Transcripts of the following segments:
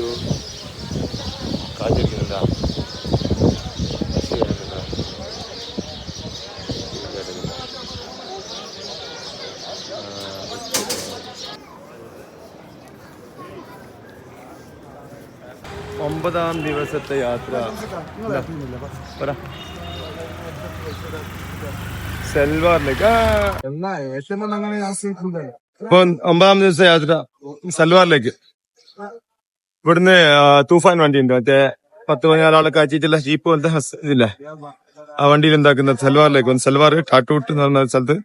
ഒരു കാത്തിരിക്കുന്നുണ്ടാ ഒമ്പതാം ദിവസത്തെ യാത്ര. സൽവാറിലേക്ക്. ഒമ്പതാം ദിവസത്തെ യാത്ര സൽവാറിലേക്ക്. ഇവിടുന്ന് തൂഫാൻ വണ്ടി ഉണ്ട് മറ്റേ പത്ത് പതിനാലാളെ കാച്ചിട്ടുള്ള ജീപ്പ് പോലത്തെ ഇതില്ലേ? ആ വണ്ടിയിൽ എന്താക്കുന്നത് സൽവാറിലേക്ക് വന്ന് സൽവാർ ടാട്ടൂട്ട് എന്ന് പറഞ്ഞ സ്ഥലത്ത്.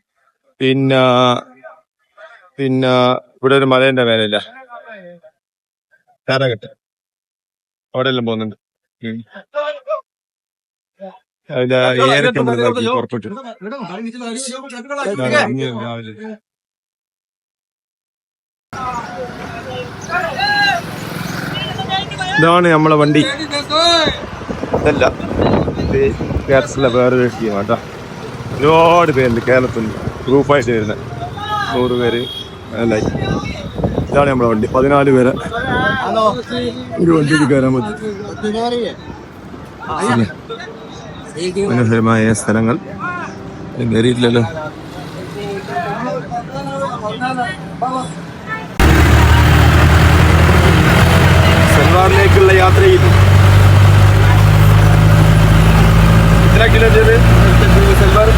പിന്നെ പിന്നെ ഇവിടെ ഒരു മലേന്റെ മേലില്ല കാരാകട്ട് അവിടെ എല്ലാം പോകുന്നുണ്ട് രാവിലെ. ഇതാണ് നമ്മളെ വണ്ടി. ഇതല്ല. ഇത് കേരളത്തിലെ വേറൊരു ടീം കേട്ടോ ഒരുപാട് പേരുണ്ട് കേരളത്തിൽ. ഗ്രൂപ്പായിട്ട് വരുന്നത് നൂറ് പേര്. അല്ലായി ഇതാണ് നമ്മളെ വണ്ടി. പതിനാല് പേരെ. ഒരു വണ്ടി കയറാൻ പിന്നെ മനോഹരമായ സ്ഥലങ്ങൾ. കയറിയിട്ടില്ലല്ലോ സൽവാറിലേക്കുള്ള യാത്രയിൽ എത്ര കിലോ ചെയ്ത്? സൽവാർ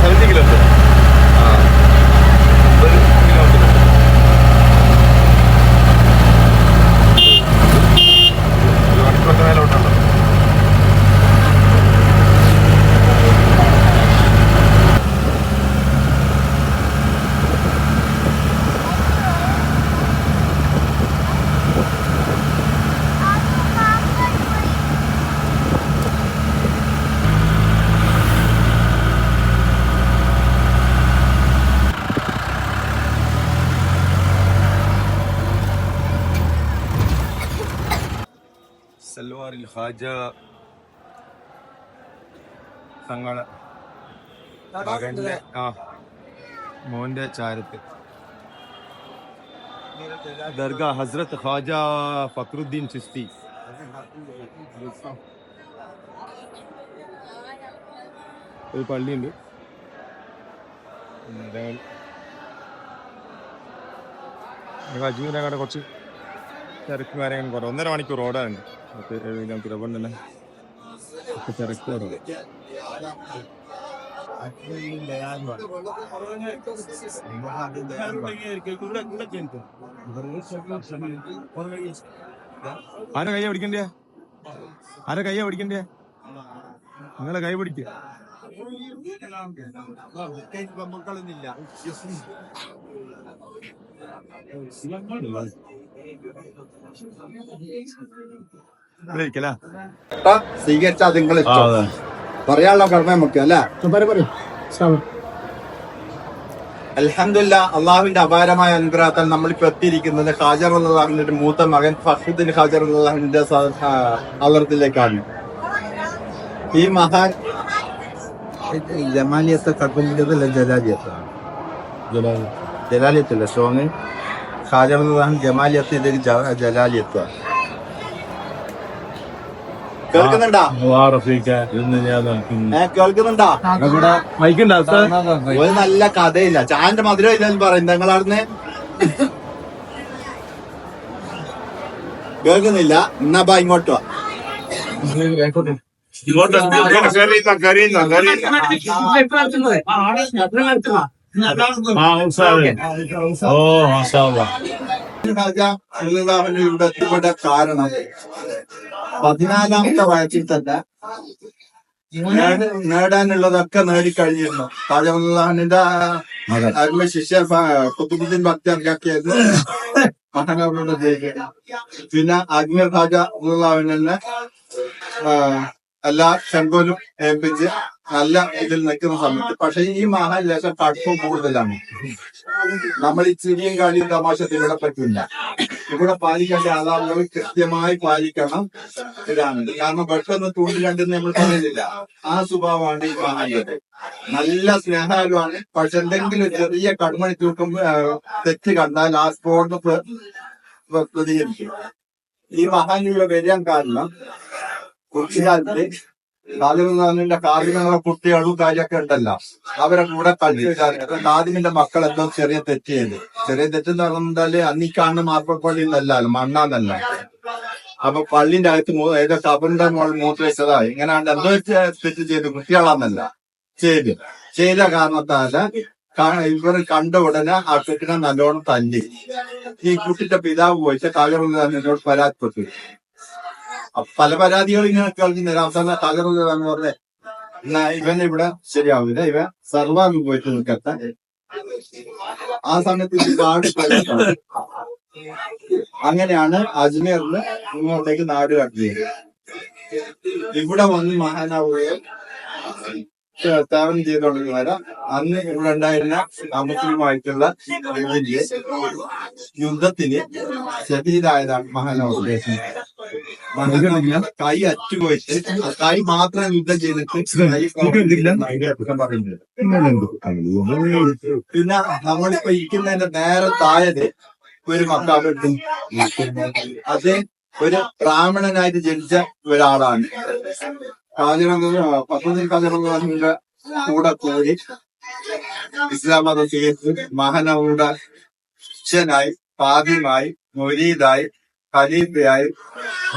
സെവന്റി കിലോമീറ്റർ മണിക്കൂറൊക്കെ മേലോട്ടുണ്ടോ സൽവാറിൽ ഹാജ തങ്ങളെ മകന്റെ ആ മോന്റെ ചാരത്ത് ദർഗ ഹസ്രത്ത് ഹാജ ഫക്രുദ്ദീൻ ചിസ്തി. ഒരു പള്ളിയുണ്ട്. അങ്ങോട്ട് കുറച്ച് തിരക്കും കാര്യങ്ങളും കുറവ്. ഒന്നര മണിക്കൂർ ഓടാനുണ്ട്. പത്ത് ഏഴ് കിലോമീറ്റർ അതുകൊണ്ട് തന്നെ ഒക്കെ തിരക്ക് കുറവ്. ആരെ കയ്യ പിടിക്കണ്ടേ ആരെ കയ്യ പിടിക്കണ്ടേ നിങ്ങളെ കൈ പിടിക്ക. ഇരിക്കലാ സ്വീകരിച്ചാൽ നിങ്ങൾ പറയാനുള്ള കടമ നമുക്ക് അല്ലെ? അലഹമില്ല അള്ളാഹുവിന്റെ അപാരമായ അനുഗ്രഹത്താൽ നമ്മളിപ്പോ എത്തിയിരിക്കുന്നത് ഹാജർ അള്ളാഹുവിന്റെ മൂത്ത മകൻ ഫഹദുദ്ദീൻ ഹാജർ അള്ളാഹുവിന്റെ അവർത്തിലേക്കാണ് ഈ മഹാൻ ജമാലിയത്തെ കടമ്പിന്റെ ജലാലിയത്താണ് ജലാലിയത്തില്ല സോങ് ഹാജർ അള്ളാഹു ജമാലിയത്ത് ഇതൊരു ജ- ജലാലിയത്താണ്. കേൾക്കുന്നുണ്ടാ? കേൾക്കുന്നുണ്ടാ? മൈക്കുണ്ടോ ഒരു നല്ല കഥയില്ല. ചാന്റെ മധുരം ഇല്ലെന്ന് പറയും നിങ്ങളവിടുന്ന് കേൾക്കുന്നില്ല. എന്നാ ബാ ഇങ്ങോട്ട് വാ. രാജ അള്ളാഹുവിന്റെ ഇവിടെ എത്തിപ്പെട്ട കാരണം പതിനാലാമത്തെ വയസ്സിൽ തന്നെ നേട- നേടാനുള്ളതൊക്കെ നേടിക്കഴിഞ്ഞിരുന്നു. താജമഹലിന്റെ അരുമ ശിഷ്യ കുത്തുബുദ്ദീൻ ഭക്തിയാക്കിയത് മഹാനവരോട് ജയിക്കുക പിന്നെ അജ്മീർ രാജ അള്ളാഹുവിനെ എല്ലാ ശങ്കുലും ഏൽപ്പിച്ച് നല്ല ഇതിൽ നിൽക്കുന്ന സമയത്ത്. പക്ഷെ ഈ മഹാൻ ലേശം കടുപ്പം കൂടുതലാണ്. നമ്മൾ ഈ ചിരിയും കളിയും തമാശ ഇവിടെ പറ്റില്ല. ഇവിടെ പാലിക്കേണ്ട ആധാരങ്ങൾ കൃത്യമായി പാലിക്കണം ഇതാണ്. കാരണം പെട്ടെന്ന് തൂണ്ടി കണ്ടെന്ന് നമ്മൾ പറയുന്നില്ല. ആ സ്വഭാവമാണ് ഈ മഹാന്റെ നല്ല സ്നേഹാലുമാണ് പക്ഷെ എന്തെങ്കിലും ചെറിയ കടുമണി തൂക്കം തെറ്റ് കണ്ടാൽ ആ സ്പോട്ട് പ്രതികരിക്കും. ഈ മഹാനിയുടെ വരാൻ കാരണം കുട്ടിക്കാലത്ത് കാലിന്റെ കാലിനുള്ള കുട്ടികളും കാര്യമൊക്കെ ഉണ്ടല്ലോ. അവരെ കൂടെ കളിച്ചു നാദിമിന്റെ മക്കൾ എന്തോ ചെറിയ തെറ്റ് ചെയ്ത് ചെറിയ തെറ്റെന്ന് പറഞ്ഞാൽ അന്നീ കാണുന്ന മാർപ്പള്ളി എന്നല്ല. മണ്ണാന്നല്ല അപ്പൊ പള്ളിന്റെ അകത്ത് ഏതോ കബറിന്റെ മുകളിൽ മൂത്ത് വെച്ചതാ ഇങ്ങനാണ്ട് എന്തോ തെറ്റ് ചെയ്ത്. കുട്ടികളാന്നല്ല. ചെയ്ത്. ചെയ്ത കാരണത്താൽ ഇവർ കണ്ട ഉടനെ ആ കുട്ടിനെ നല്ലോണം തല്ലി. ഈ കുട്ടിന്റെ പിതാവ് പോയിട്ട് കാലറുന്നോട് പരാതിപ്പെട്ടു. പല പരാതികൾ ഇങ്ങനെ കേൾക്കുന്ന അവസാന കാലറുന്നതെന്ന് പറഞ്ഞേ. എന്നാ ഇവൻ ഇവിടെ ശരിയാവില്ല ഇവ സർവാങ് പോയിട്ട് നിൽക്കട്ടെ. ആ സമയത്ത് ഒരുപാട് അങ്ങനെയാണ് അജ്മീറിന് ഇങ്ങോട്ടേക്ക് നാട് കട്ടിയത് ഇവിടെ വന്ന് മഹാനാവുകയും സേവനം ചെയ്തുകൊണ്ടിരുന്ന അന്ന് ഇവിടെ ഉണ്ടായിരുന്ന ഇതിന്റെ യുദ്ധത്തിന് ശരീരായതാണ് മഹാനാവുക കൈ അറ്റുപോയിട്ട് കൈ മാത്രം യുദ്ധം ചെയ്തിട്ട് പറയുന്നത് പിന്നെ നമ്മളിപ്പോ ഇരിക്കുന്നതിന്റെ നേരെ താഴെ ഒരു മക്കാബുണ്ട് അത് ഒരു ബ്രാഹ്മണനായിട്ട് ജനിച്ച ഒരാളാണ്. കാഞ്ഞിറങ്ങ പത്തൊന്നിൽ കാഞ്ഞിറങ്ങുന്ന കൂടെ കൂടി ഇസ്ലാം മതം സ്വീകരിച്ച് മഹാനവുടെ പാദ്യമായി മൊരീദായി ഖലീഫയായി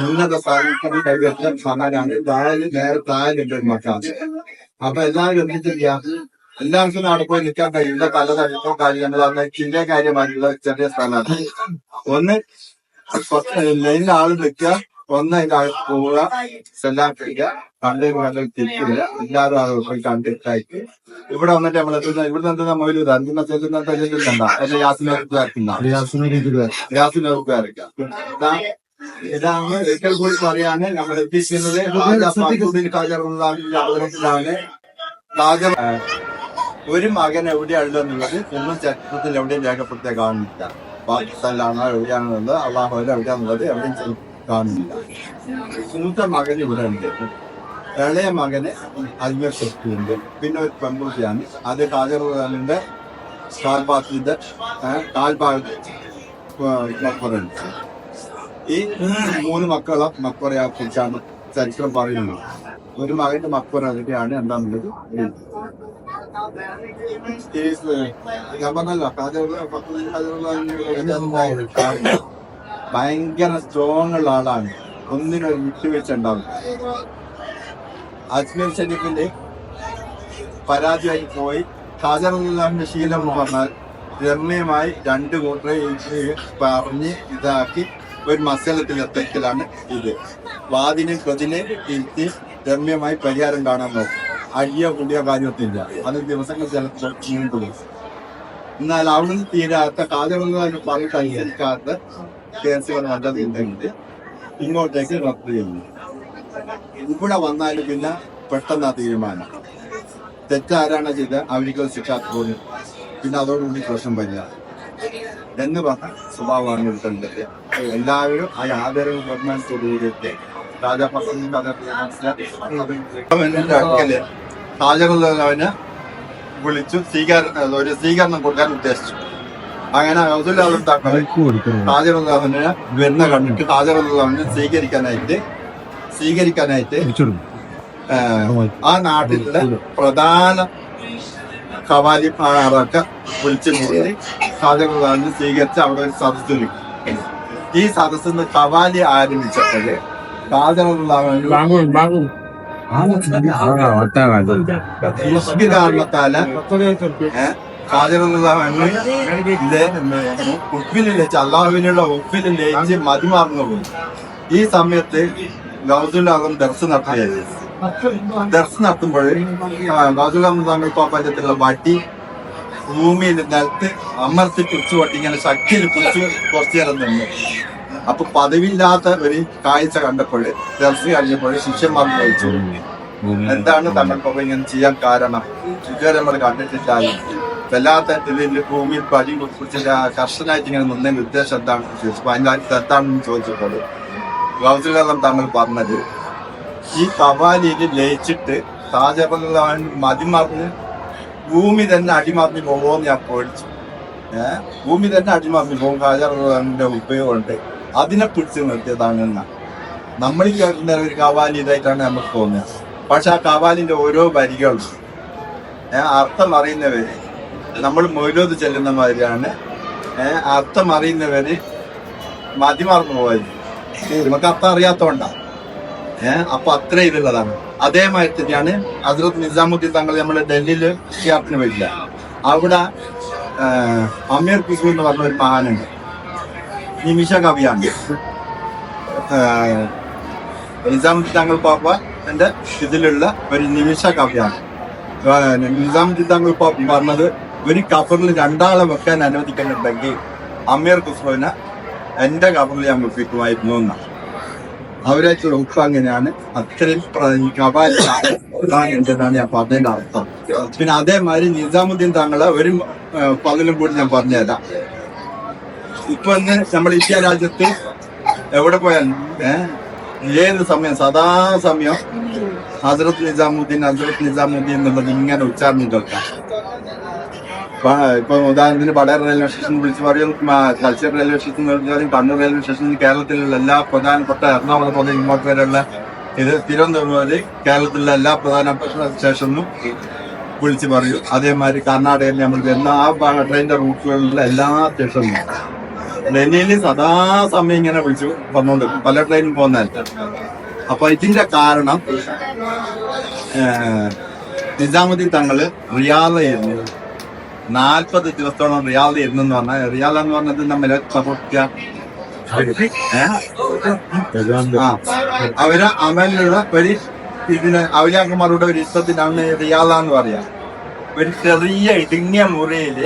ഉന്നത സ്ഥാനത്തിൽ കൈവരിച്ച മഹാനാണ്. താഴെ നേരെ മക്കാണ് അപ്പൊ എല്ലാവരും എന്തിട്ടില്ല എല്ലാവർക്കും അവിടെ പോയി നിൽക്കാൻ കഴിയില്ല. പല തരത്തിലും കാര്യങ്ങളാണ് ചില കാര്യമായിട്ടുള്ള ചെറിയ സ്ഥലമാണ്. ഒന്ന് ലൈനിൽ ആൾ നിൽക്കുക. അതിന്റെ അകത്ത് പോവുക സെല്ലാക്കുക കണ്ടു കണ്ടു തിരിക്കുക എല്ലാവരും ആളുകൾ പോയി കണ്ടിട്ടായിട്ട് ഇവിടെ വന്നിട്ട് നമ്മൾ എത്തുന്ന ഇവിടെ എന്തെന്നാ മൊയിൽ അഞ്ചിനെ ചെല്ലുന്ന ചെല്ലുന്നുണ്ട എന്റെ യാസിനെ യാസിനെ ഇതാണ് ഒരിക്കൽ കൂടി പറയാണ് നമ്മൾ എത്തിക്കുന്നത്. ഒരു മകൻ എവിടെയാണുള്ളത് ഒന്നും ചരിത്രത്തിൽ എവിടെയും രേഖപ്പെടുത്തിയ കാണുന്നില്ല. പാകിസ്ഥാനിലാണോ എവിടെയാണെന്നുള്ളത് അള്ളാഹുവിൽ എവിടെയാണെന്നുള്ളത് എവിടെയും കാണുന്നില്ല മൂത്ത മകൻ ഇവിടെ ഉണ്ട്. ഇളയ മകന് അജ്മീർ ഷെഫ്റ്റിയുണ്ട് പിന്നെ ഒരു പെൺകുട്ടിയാണ്. അത് ഖാജറുള്ളാഹിന്റെ കാൽഭാഗത്തിന്റെ കാൽഭാഗത്ത് മക്ബറുണ്ട് ഈ മൂന്ന് മക്കളെ മക്ബറയെ കുറിച്ചാണ് ചരിത്രം പറയുന്നത്. ഒരു മകന്റെ മക്ബറ എവിടെയാണ് എന്താണെന്നുള്ളത് ഞാൻ പറഞ്ഞല്ലോ കാജറുള്ള ഭയങ്കര സ്ട്രോങ് ഉള്ള ആളാണ്. ഒന്നിനൊരു വിട്ടുവീഴ്ച ഉണ്ടാവും അജ്മീർ ഷരീഫിന്റെ പരാജയമായി പോയി. ഖാജറുല്ലാഹിന്റെ ശീലം എന്ന് പറഞ്ഞാൽ രമ്യമായി രണ്ട് കൂട്ടരെ പറഞ്ഞ് ഇതാക്കി ഒരു മസലത്തിൽ എത്തിക്കലാണ് ഇത്. വാദിനെ പ്രതിനെ ഇരുത്തി രമ്യമായി പരിഹാരം കാണാൻ നോക്കും. അടിയോ കൂടിയ കാര്യത്തില്ല. അത് ദിവസങ്ങൾ ചിലപ്പോൾ നീണ്ടുപോകും എന്നാൽ അവിടുന്ന് തീരാത്ത കേസുകൾ നല്ലതുണ്ടെങ്കിൽ ഇങ്ങോട്ടേക്ക് റഫർ ചെയ്യുന്നു ഇവിടെ വന്നാലും പിന്നെ പെട്ടെന്ന് ആ തീരുമാനം. തെറ്റാരാണ് ചെയ്ത് അവർക്ക് ശിക്ഷ തോന്നി പിന്നെ അതോടുകൂടി പ്രശ്നം വരിക. എന്ന് പറഞ്ഞ സ്വഭാവമാണ് ഇട്ടുണ്ട് എല്ലാവരും ആ ആദരവ് ബഹുമാനത്തോടുകൂടിയിട്ട് രാജാഭക്തന്റെ അടുക്കൽ ഹാജറുള്ളവന് വിളിച്ചു സ്വീകരണം ഒരു സ്വീകരണം കൊടുക്കാൻ ഉദ്ദേശിച്ചു. അങ്ങനെ ഹാജറുള്ളവന് വരുന്ന കണ്ടിട്ട് ഹാജറുള്ളവന് സ്വീകരിക്കാനായിട്ട് സ്വീകരിക്കാനായിട്ട് ആ നാട്ടിലെ പ്രധാന കവാലിമാരൊക്കെ വിളിച്ചു നിർത്തി ഹാജറുള്ളവന് സ്വീകരിച്ച് അവിടെ ഒരു സദസ്സ് ഒരുക്കി. ഈ നിന്ന് കവാലി ആരംഭിച്ചപ്പോൾ മുസ്ലിം കാരണത്താൽ ഉപ്പിൽ ലയിച്ച് അള്ളാഹുവിനുള്ള മാറുന്ന ലയിച്ച് മതിമാർന്നു പോയി ഈ സമയത്ത് ഗൗതുലാകം ദർസ് നടത്തിയത്. ദർസ് നടത്തുമ്പോൾ ഗൗസുലാകം തങ്ങൾ പഞ്ചത്തിലുള്ള വട്ടി ഭൂമിയിൽ നിലത്ത് അമർത്തി പിടിച്ചു വട്ടി ഇങ്ങനെ ശക്തിയിൽ പിടിച്ച് കുറച്ചു നേരം നിന്നു. അപ്പൊ പതിവില്ലാത്ത ഒരു കാഴ്ച കണ്ടപ്പോൾ ദർസ് കഴിഞ്ഞപ്പോൾ ശിഷ്യന്മാർ ചോദിച്ചു എന്താണ് തങ്ങൾക്കൊക്കെ ഇങ്ങനെ ചെയ്യാൻ കാരണം? ഇതുവരെ നമ്മൾ കണ്ടിട്ടില്ല വല്ലാത്ത ഭൂമിയിൽ പടി കുറിച്ച് കർശനായിട്ട് ഇങ്ങനെ നിന്നതിന്റെ ഉദ്ദേശം എന്താണെന്ന് ചോദിച്ചു. അപ്പൊ അതിന്റെ അർത്ഥം എന്താണെന്ന് ചോദിച്ചപ്പോൾ ഗൗസിലം തങ്ങൾ പറഞ്ഞത് ഈ കവാലിയിൽ ലയിച്ചിട്ട് താജപൻ മതിമറിഞ്ഞ് ഭൂമി തന്നെ അടിമറിഞ്ഞ് പോകുമെന്ന് ഞാൻ പേടിച്ചു. ഏഹ് ഭൂമി തന്നെ അടിമറിഞ്ഞ് പോകും ഹാജറിന്റെ ഉപയോഗമുണ്ട്. അതിനെ പിടിച്ചു നിർത്തിയതാണ് നമ്മൾ കേൾക്കുന്ന ഒരു കവാലി ഇതായിട്ടാണ് നമുക്ക് തോന്നുന്നത് പക്ഷെ ആ കവാലിന്റെ ഓരോ വരികളും അർത്ഥം അറിയുന്നവര് നമ്മൾ മൊയിലോത് ചെല്ലുന്ന മാതിരിയാണ്. അർത്ഥം അറിയുന്നവര് മതിമാർന്നു പോയത് നമുക്ക് അർത്ഥം അറിയാത്തോണ്ടാ. ഏഹ് അപ്പൊ അത്ര ഇതുള്ളതാണ് അതേമാതിരി തന്നെയാണ് ഹസ്രത്ത് നിസാമുദ്ദീൻ തങ്ങൾ നമ്മൾ ഡൽഹിയിൽ ക്യാപ്റ്റന് വരില്ല അവിടെ അമീർ കുസു എന്ന് പറഞ്ഞ ഒരു മഹാനുണ്ട്. നിമിഷ കവിയാണ്. നിസാമുദ്ദീൻ തങ്ങൾ പാപ്പ എന്റെ ഇതിലുള്ള ഒരു നിമിഷ കവിയാണ്. നിസാമുദ്ദീൻ തങ്ങൾ പറഞ്ഞത് ഒരു കഫറിൽ രണ്ടാളെ വെക്കാൻ അനുവദിക്കുന്നുണ്ടെങ്കിൽ അമീർ ഖുസ്രുവിനെ എന്റെ കഫറിൽ ഞാൻ വെപ്പിക്കുമായിരുന്നു എന്നാണ് അവരെ ഉപ്പ് അങ്ങനെയാണ്. അത്രയും ഈ ഞാൻ പറഞ്ഞതിന്റെ അർത്ഥം. പിന്നെ അതേമാതിരി നിസാമുദ്ദീൻ തങ്ങളെ ഒരു പകലും കൂടി ഞാൻ പറഞ്ഞുതരാം. ഇപ്പൊ ഇന്ന് നമ്മൾ ഇന്ത്യ രാജ്യത്ത് എവിടെ പോയാലും ഏത് സമയം സദാ സമയം ഹസ്രത്ത് നിസാമുദ്ദീൻ ഹസ്രത്ത് നിസാമുദ്ദീൻ എന്നുള്ളത് ഇങ്ങനെ ഉച്ചാരണം കേൾക്കാം ഇപ്പൊ ഉദാഹരണത്തിന് വടകര റെയിൽവേ സ്റ്റേഷൻ വിളിച്ചു പറയും തലശ്ശേരി റെയിൽവേ സ്റ്റേഷൻ വിളിച്ചു പറയും കണ്ണൂർ റെയിൽവേ സ്റ്റേഷൻ കേരളത്തിലുള്ള എല്ലാ പ്രധാനപ്പെട്ട എറണാകുളം മുതൽ ഇങ്ങോട്ട് വരെയുള്ള ഇത് തിരുവനന്തപുരം വരെ കേരളത്തിലുള്ള എല്ലാ പ്രധാനപ്പെട്ട സ്റ്റേഷനിലും വിളിച്ചു പറയും. അതേമാതിരി കർണാടകയിൽ നമ്മൾ എല്ലാ ട്രെയിനിന്റെ റൂട്ടുകളിലുള്ള എല്ലാ സ്റ്റേഷനിലും ഡൽഹിയിൽ സദാസമയം ഇങ്ങനെ വിളിച്ചു വന്നോണ്ട് പല ട്രെയിനും പോകുന്നതല്ല അപ്പൊ ഇതിന്റെ കാരണം നിസാമുദ്ദീൻ തങ്ങൾ റിയാദായിരുന്നു നാൽപ്പത് ദിവസത്തോളം റിയാദ് ഇരുന്നു പറഞ്ഞാൽ റിയാൽ എന്ന് പറഞ്ഞത് നമ്മളെ അവർ അമലിലുള്ള ഒരു ഇതിന് അവലിയാക്കന്മാരുടെ ഒരു ഇഷ്ടത്തിനാണ് റിയാദ എന്ന് പറയാ. ഒരു ചെറിയ ഇടുങ്ങിയ മുറിയിൽ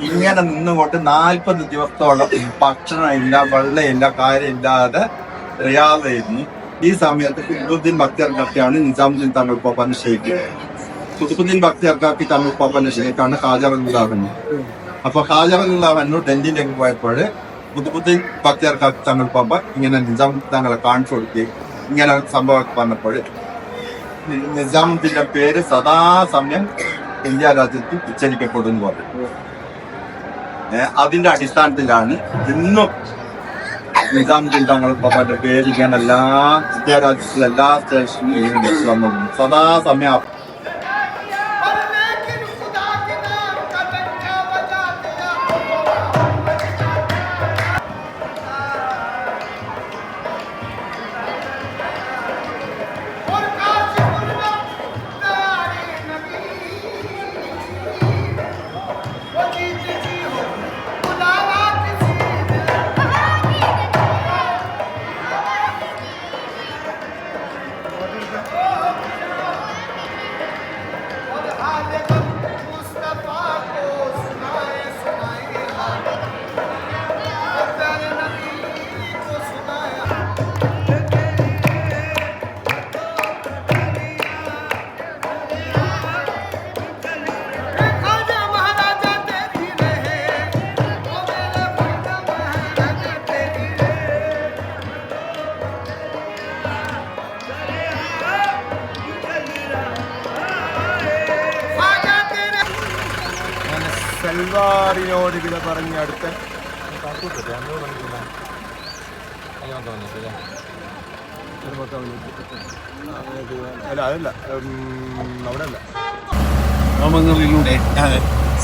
ഇങ്ങനെ നിന്നുകൊണ്ട് നാൽപ്പത് ദിവസത്തോളം ഭക്ഷണമില്ല വെള്ളമില്ല കാര്യമില്ലാതെ റിയാദായിരുന്നു ഈ സമയത്ത് കുതുബുദ്ദീൻ ഭക്തർക്കൊക്കെയാണ് നിസാമുദ്ദീൻ തങ്ങൾ പോപ്പാൻ ഭക്തി അക്കാക്കി തമ്മിൽ തങ്ങൾ പോപ്പാന്റെ ഷെയ്ക്കാണ് ഹാജറുണ്ടാകുന്നത് അപ്പൊ ഹാജറുണ്ടാവുന്നു ഡൽഹിയിലേക്ക് പോയപ്പോൾ ഭക്തി അക്കാക്കി തങ്ങൾ പോപ്പ ഇങ്ങനെ നിജാം തങ്ങളെ കാണിച്ചു കൊടുക്കുകയും ഇങ്ങനെ സംഭവമൊക്കെ സംഭവം പറഞ്ഞപ്പോൾ നിജാമുദ്ദീന്റെ പേര് സദാസമയം ഇന്ത്യ രാജ്യത്ത് ഉച്ചരിക്കപ്പെടുന്നു പറഞ്ഞു. അതിന്റെ അടിസ്ഥാനത്തിലാണ് ഇന്നും നിജാമുദ്ദീൻ തങ്ങൾ പാപ്പന്റെ പേര് ഇങ്ങനെ എല്ലാ ഇന്ത്യ രാജ്യത്തിലെ എല്ലാ സ്റ്റേഷനിലും സദാസമയം അല്ല അതല്ല അവിടെ അല്ല ഗ്രാമങ്ങളിലൂടെ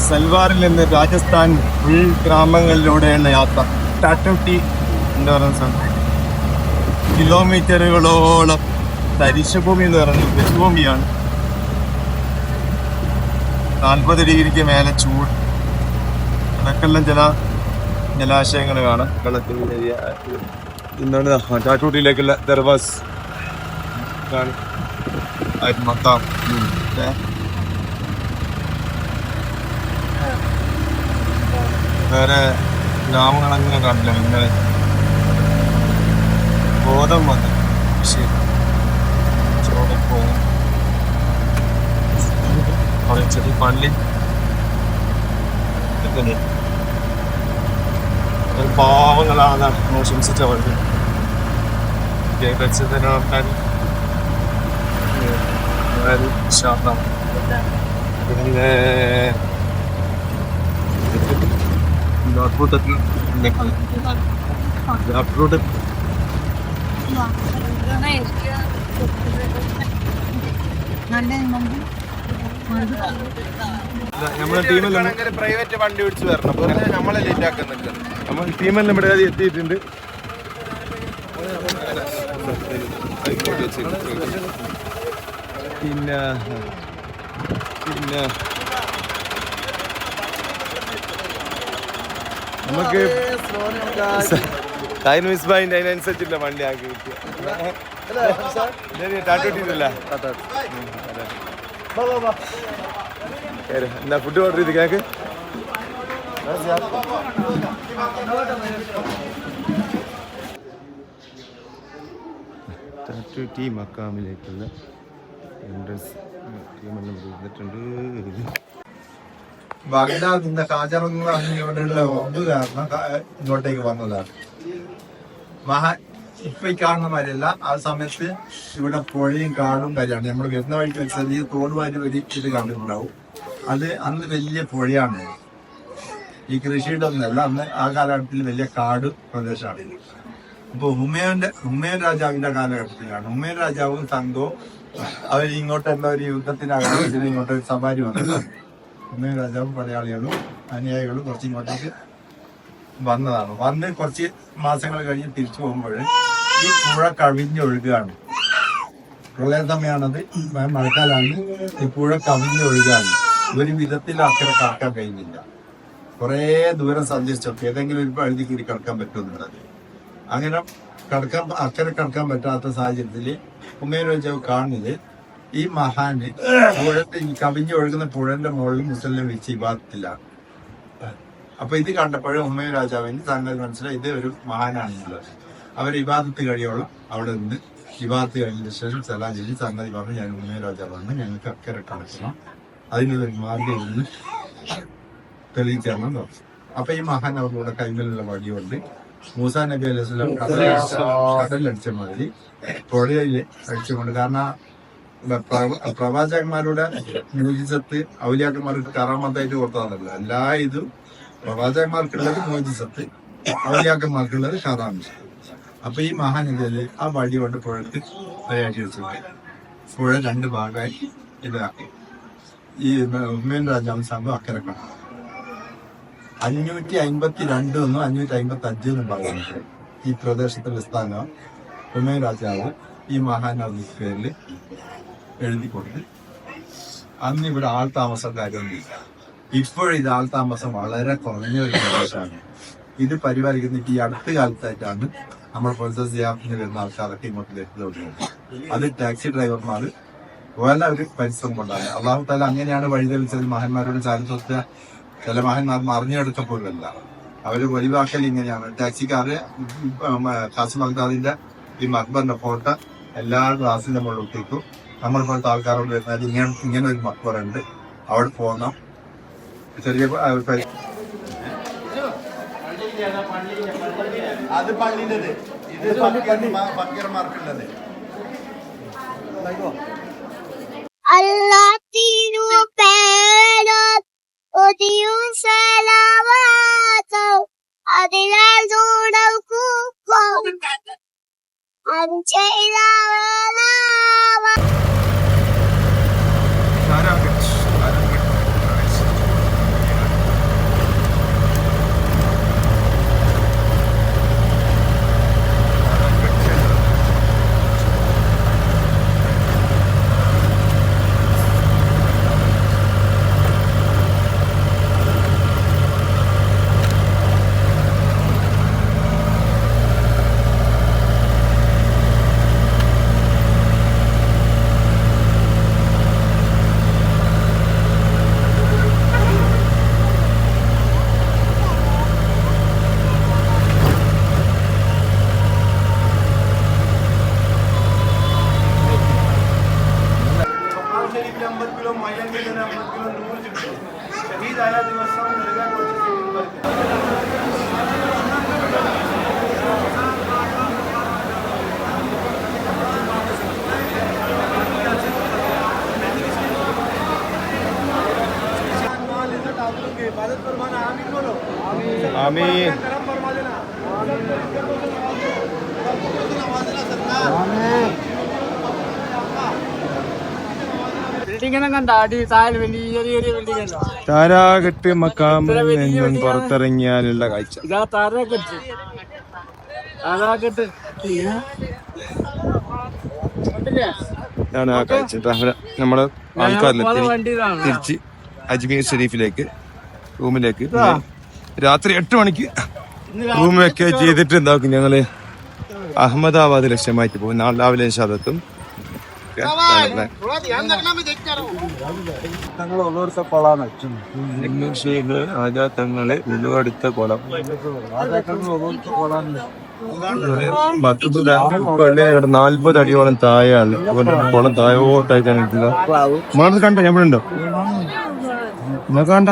സൽവാറിൽ നിന്ന് രാജസ്ഥാൻ ഉൾ ഗ്രാമങ്ങളിലൂടെയുള്ള യാത്ര. ടാറ്റോട്ടി എന്താ പറയുന്ന സ്ഥലം. കിലോമീറ്ററുകളോളം തരിശുഭൂമി എന്ന് പറയുന്നത് കൃഷിഭൂമിയാണ് നാൽപ്പത് ഡിഗ്രിക്ക് മേലെ ചൂട്. അതൊക്കെല്ലാം ചില ജലാശയങ്ങൾ കാണാം. വെള്ളത്തിൽ എന്താണ് ചാറ്റൂട്ടിയിലേക്കുള്ള ദർവാസ്? വേറെ ഗ്രാമങ്ങളങ്ങനെ കാണില്ല. ഇങ്ങനെ ബോധം വന്നു. ശരി. ചോടെ പോകും അവിടെ ചെറിയ പള്ളി. ഇതൊക്കെ ഒരു പാവങ്ങളാണ് ആശംസിച്ച പള്ളി വെച്ചതിന് ആൾക്കാർ ശാന്തം പിന്നെ നമ്മളെ ടീമെല്ലാം പ്രൈവറ്റ് വണ്ടി വിളിച്ചു വരണം നമ്മളെ ലേറ്റ് ആക്കാൻ നിൽക്കുന്നത് നമ്മൾ ടീമെല്ലാം ഇവിടെ എത്തിയിട്ടുണ്ട്. പിന്നെ പിന്നെ. നമുക്ക് ടൈം മിസ് ബായിന്റെ അതിനനുസരിച്ചില്ല വണ്ടി ആക്കി ടാറ്റോട്ടില്ല എന്താ ഫുഡ് ഓർഡർ ചെയ്ത് കേക്ക് ടാറ്റു ടി മക്കാമിലേക്കുള്ള എൻട്രൻസ് ടീമെല്ലാം ചെയ്തിട്ടുണ്ട് ബഗ്ദാദിന്റെ ഹാജറെന്ന് പറഞ്ഞുകൊണ്ടുള്ള ഒമ്പ് കാരണം ക- ഇങ്ങോട്ടേക്ക് വന്നതാണ് മഹാ ഇപ്പൊ ഈ കാണുന്ന മാതിരിയല്ല ആ സമയത്ത് ഇവിടെ പുഴയും കാടും കാര്യമാണ്. നമ്മൾ വരുന്ന വഴിക്ക് വെച്ചാൽ ചെറിയ തോടുവാരി ഒരു ഇത് കണ്ടിട്ടുണ്ടാവും. അത് അന്ന് വലിയ പുഴയാണ്. ഈ കൃഷിയുടെ ഒന്നല്ല അന്ന് ആ കാലഘട്ടത്തിൽ വലിയ കാട് പ്രദേശമാണ് അപ്പൊ ഹുമയോന്റെ ഹുമയൂൻ രാജാവിന്റെ കാലഘട്ടത്തിലാണ്. ഹുമയൻ രാജാവും സംഘവും അവർ ഇങ്ങോട്ട് എന്താ ഒരു യുദ്ധത്തിനകത്ത് ഇങ്ങോട്ട് ഒരു സവാരി വന്നത് ഹുമയൻ രാജാവും പടയാളികളും അനുയായികളും കുറച്ച് ഇങ്ങോട്ടേക്ക് വന്നതാണ്. വന്ന് കുറച്ച് മാസങ്ങൾ കഴിഞ്ഞ് തിരിച്ചു പോകുമ്പോൾ ഈ പുഴ കവിഞ്ഞൊഴുകുകയാണ് പ്രളയ സമയമാണത് മ- മഴക്കാലാണ്. ഈ പുഴ കവിഞ്ഞൊഴുകാണ്. ഒരു വിധത്തിൽ അക്കരെ കാക്കാൻ കഴിയുന്നില്ല. കുറേ ദൂരം സഞ്ചരിച്ചൊക്കെ ഏതെങ്കിലും ഒരു പഴുതി കൂടി കടക്കാൻ പറ്റുമെന്നുള്ളത് അങ്ങനെ കടക്കാൻ അക്കരെ കടക്കാൻ പറ്റാത്ത സാഹചര്യത്തിൽ ഉമ്മേനെ വെച്ച കാണുന്നത് ഈ മഹാന് പുഴ ഈ കവിഞ്ഞൊഴുകുന്ന പുഴന്റെ മുകളിൽ മുസ്ലിം വെച്ച് വിവാദത്തിലാണ് അപ്പൊ ഇത് കണ്ടപ്പോഴും ഉമ്മയും രാജാവിന് സംഗതി മനസ്സിലായി. ഇത് ഒരു മഹാനാണെന്നുള്ളത് അവർ വിവാദത്ത് കഴിയോളം അവിടെ നിന്ന് വിവാദത്ത് കഴിഞ്ഞതിന് ശേഷം സലാം ചെയ്ത് സംഗതി പറഞ്ഞു. ഞാൻ ഉമ്മയും രാജാവാണ് ഞങ്ങൾക്ക് അക്കരെ കടക്കണം. അതിനുള്ള മാർഗം ഇന്ന് തെളിയിച്ചു തരണം പറഞ്ഞു. അപ്പൊ ഈ മഹാൻ അവരുടെ കൈമലുള്ള വടി കൊണ്ട് മൂസാ നബി അലൈഹി സ്വലാം. കടലടിച്ച മാതിരി പുഴയിൽ അടിച്ചുകൊണ്ട് കാരണം പ്രവാചകന്മാരുടെ മോചിസത്ത് ഔലിയാക്കന്മാർക്ക് കറാമത്തായിട്ട് കൊടുത്തതല്ല എല്ലാ ഇതും പ്രവാചകന്മാർക്കുള്ളത് മോചിസത്ത് ഔലിയാക്കന്മാർക്കുള്ളത് കറാമ അപ്പൊ ഈ മഹാനദിയിൽ ആ വടി കൊണ്ട് പുഴക്ക് തയ്യാറ്റി വെച്ചിട്ടുണ്ട്. പുഴ രണ്ട് ഭാഗമായി ഇതാക്കി. ഈ ഉമ്മൻ രാജാവും സംഭവം അക്കരെ കാണാം അഞ്ഞൂറ്റി അമ്പത്തി രണ്ട് എന്നും അഞ്ഞൂറ്റി അമ്പത്തി അഞ്ച് എന്നും പറയുന്നത് ഈ പ്രദേശത്തിന്റെ സ്ഥാനം ഉമ്മൻ രാജാവ് ഈ മഹാനദി പേരിൽ എഴുതി കൊടുത്ത്. അന്ന് ഇവിടെ ആൾ താമസക്കാരൊന്നുമില്ല ഇപ്പോഴിത് ആൾ താമസം വളരെ കുറഞ്ഞ ഒരു പ്രദേശമാണ്. ഇത് പരിപാലിക്കുന്ന ഈ അടുത്ത കാലത്തായിട്ടാണ് നമ്മൾ പോലത്തെ സിയാഫിന് വരുന്ന ആൾക്കാരൊക്കെ ഇങ്ങോട്ട് വരുന്നത്. അത് ടാക്സി ഡ്രൈവർമാർ വല്ല ഒരു പരിശ്രമം കൊണ്ടാണ്. അള്ളാഹു താല അങ്ങനെയാണ് വഴിതെളിച്ചത് മഹന്മാരുടെ ചരിത്രത്തെ ചില മഹന്മാർ മറിഞ്ഞെടുക്കപ്പോഴല്ല അവർ ഒഴിവാക്കൽ ഇങ്ങനെയാണ്. ടാക്സിക്കാര് ഖാസിം ബഗ്ദാദിന്റെ ഈ മക്ബറിന്റെ ഫോട്ടോ എല്ലാ ക്ലാസ്സിന്റെ മുകളിൽ ഒട്ടിക്കും നമ്മൾ പോലത്തെ ആൾക്കാരോട് വരുന്നത് ഇങ്ങനെ ഇങ്ങനെ ഒരു മക്ബറുണ്ട് അവിടെ പോകണം. ചെറിയ പരി- അത് പള്ളിന്റെ ഇത് ഫക്കീർമാർക്കുള്ളത് ബിൽഡിംഗ് താരാകെട്ട് മക്കാമിൽ നിന്നും പുറത്തിറങ്ങിയാലുള്ള കാഴ്ച. ഇതാ താരാകെട്ട് ഇതാണ് ആ കാഴ്ച. നമ്മൾ ആൾക്കാരിലെത്തി. തിരിച്ച് അജ്മീർ ഷെരീഫിലേക്ക് റൂമിലേക്ക്. രാത്രി എട്ട് മണിക്ക് റൂം റൂമൊക്കെ ചെയ്തിട്ട് എന്താക്കും ഞങ്ങൾ. അഹമ്മദാബാദ് ലക്ഷ്യമായിട്ട് പോകും. നാളെ രാവിലെ ശാദത്തും തങ്ങളെ ഉരുവടുത്ത കുളം നാല്പത് അടിയോളം താഴെയാണ്. അതുകൊണ്ട് കുളം താഴോട്ടായിട്ടാണ് ഇരിക്കുക നമ്മളത് കണ്ടോ? ഞമ്മളുണ്ടോ നിങ്ങൾ കണ്ട?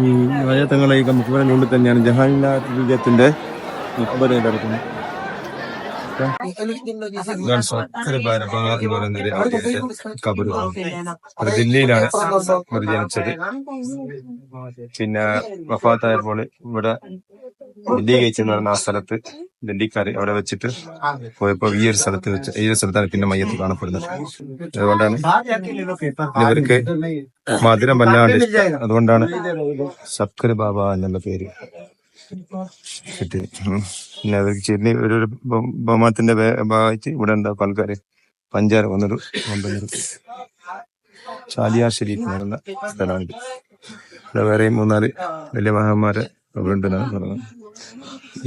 ഈ വയത്തങ്ങളെ ഈ മുക്കുവരനുള്ളിൽ തന്നെയാണ് ജഹാൻലാത്തിന്റെ മുക്കുവരെ കിടക്കുന്നത് ഇതാണ് സക്കര ബാരബ എന്ന് പറയുന്നൊരു ആദ്യത്തെ കബറുമാണ് അത് ദില്ലിയിലാണ് ഇവർ ജനിച്ചത് പിന്നെ വഫാത്തായപ്പോൾ ഇവിടെ ദില്ലി ഗേറ്റ് എന്ന് പറഞ്ഞ ആ സ്ഥലത്ത് ദില്ലിക്കാര് അവിടെ വെച്ചിട്ട് പോയപ്പോ ഈ ഒരു സ്ഥലത്ത് വെച്ച് ഈ ഒരു സ്ഥലത്താണ് പിന്നെ മയ്യത്ത് കാണപ്പെടുന്നത് അതുകൊണ്ടാണ് ഇവർക്ക് മധുരം വല്ലാണ്ട്. അതുകൊണ്ടാണ് സക്കർ ബാബ എന്നുള്ള പേര് കിട്ടിയത് ഉം. ഒരു ഒരു ബ- ഇവിടെ ഉണ്ടാക്കും ആൾക്കാര് പഞ്ചാര വന്നൊരു കൊണ്ടുവന്നൊരു ചാലിയാർ ഷെരീഫ് സ്ഥലമുണ്ട്. ഇവിടെ വേറെയും മൂന്നാൽ വലിയ മഹന്മാരെ പറയുന്നത്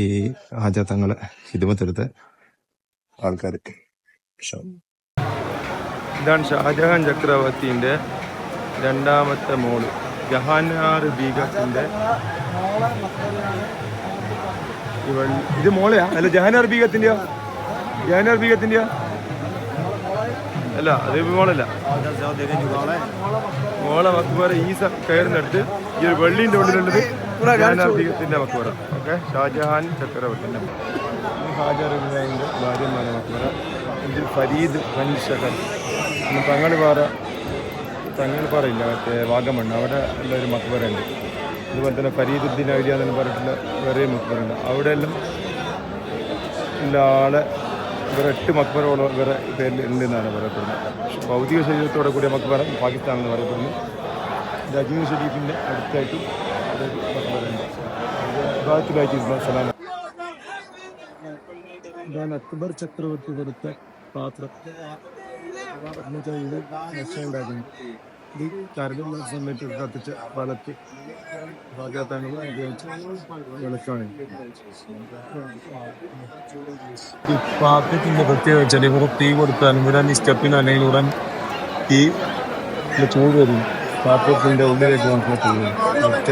ഈ ആചാത്തങ്ങളെ ഹിദമത്തെടുത്ത ആൾക്കാര്. ഇതാണ് ഷാജഹാൻ ചക്രവർത്തിന്റെ രണ്ടാമത്തെ മോൾ. ജഹാനാർ ബീഗത്തിന്റെ ഇവൾ ഇത് മോളെയാ? അല്ല ജഹാനാർ ബീഗത്തിന്റെ ജഹാനാർ ബീഗത്തിന്റെ അല്ല അത് മോളല്ല. മോളെ മക്ബറ ഈ കയറിനടുത്ത് ഈ ഒരു വെള്ളിന്റെ ഉള്ളിലുള്ളത് ജഹാനാർ ബീഗത്തിന്റെ മക്ബറ. ഓക്കെ ഷാജഹാൻ ചക്രവർത്തിന്റെ ഈ ഹാജർ ഭാര്യമാരെ മക്ബറ. ഇതിൽ ഫരീദ് വൻഷകർ തങ്ങൾപാറ തങ്ങൾപാറ ഇല്ല മറ്റേ വാഗമൺ അവിടെ ഉള്ള ഒരു മക്ബറുണ്ട് അതുപോലെ തന്നെ ഫരീദുദ്ദീൻ ഔലിയ എന്ന് പറഞ്ഞിട്ടുള്ള വേറെ മക്ബറുണ്ട് അവിടെ എല്ലാം ഉള്ള ആളെ ഇവരെ എട്ട് മക്ബറോളം ഇവരെ പേരിൽ ഉണ്ടെന്നാണ് പറയപ്പെടുന്നത്. ഭൗതിക ശരീരത്തോടെ കൂടിയ മക്ബറ പാകിസ്ഥാനെന്ന് പറയപ്പെടുന്നു. അജ്മീർ ഷരീഫിന്റെ അടുത്തായിട്ട് ഇതാണ് അക്ബർ ചക്രവർത്തി കൊടുത്ത പാത്രം. എന്നുവെച്ചാൽ ഇത് രക്ഷയുണ്ടായിരുന്നു. ഇത് കരടുന്ന സമയത്ത് കത്തിച്ച് വളർത്തി ഭാഗത്തങ്ങൾ ഉപയോഗിച്ച് വിളക്കാണ് പാത്രത്തിന്റെ പ്രത്യേകത വെച്ചാൽ ഇവിടെ തീ കൊടുത്താലും ഉടൻ ഈ സ്റ്റെപ്പിന് അല്ലെങ്കിൽ ഉടൻ തീ ചൂട് വരും. പാത്രത്തിന്റെ ഉള്ളിലേക്ക് നമുക്ക് തീ വരും. ഒറ്റ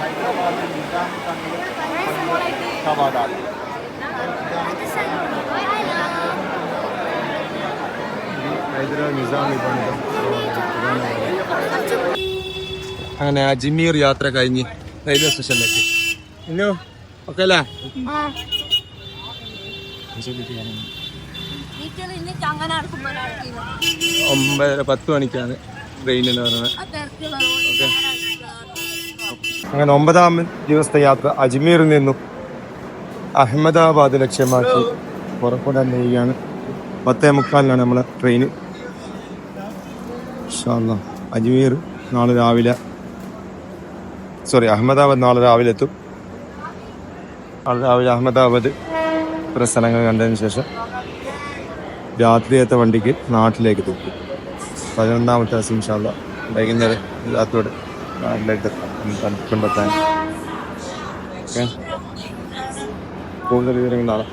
ഹൈദരാബാദ് പണിത അങ്ങനെ അജ്മീർ യാത്ര കഴിഞ്ഞ് റെയിൽവേ സ്റ്റേഷനിലേക്ക് ഇന്നു ഓക്കെ അല്ലേ ഒമ്പതര പത്ത് മണിക്കാണ് ട്രെയിൻ എന്ന് പറയുന്നത് അങ്ങനെ ഒമ്പതാം ദിവസത്തെ യാത്ര അജ്മീറിൽ നിന്നും അഹമ്മദാബാദ് ലക്ഷ്യമാക്കി പുറപ്പെടാൻ പോവുകയാണ്. പത്തേ മുക്കാലിനാണ് നമ്മളെ ട്രെയിൻ അജ്മീർ നാളെ രാവിലെ സോറി അഹമ്മദാബാദ് നാളെ രാവിലെ എത്തും. നാളെ രാവിലെ അഹമ്മദാബാദ് ഇത്ര സ്ഥലങ്ങൾ കണ്ടതിന് ശേഷം രാത്രിയത്തെ വണ്ടിക്ക് നാട്ടിലേക്ക് തൂക്കും പതിനൊന്നാമത്തെ ദിവസം ഇൻഷാല്ല വൈകുന്നേരം രാത്രിയോടെ നാട്ടിലേക്ക് കണ്ടെത്താൻ ഓക്കെ? കൂടുതൽ വിവരങ്ങൾ നാളെ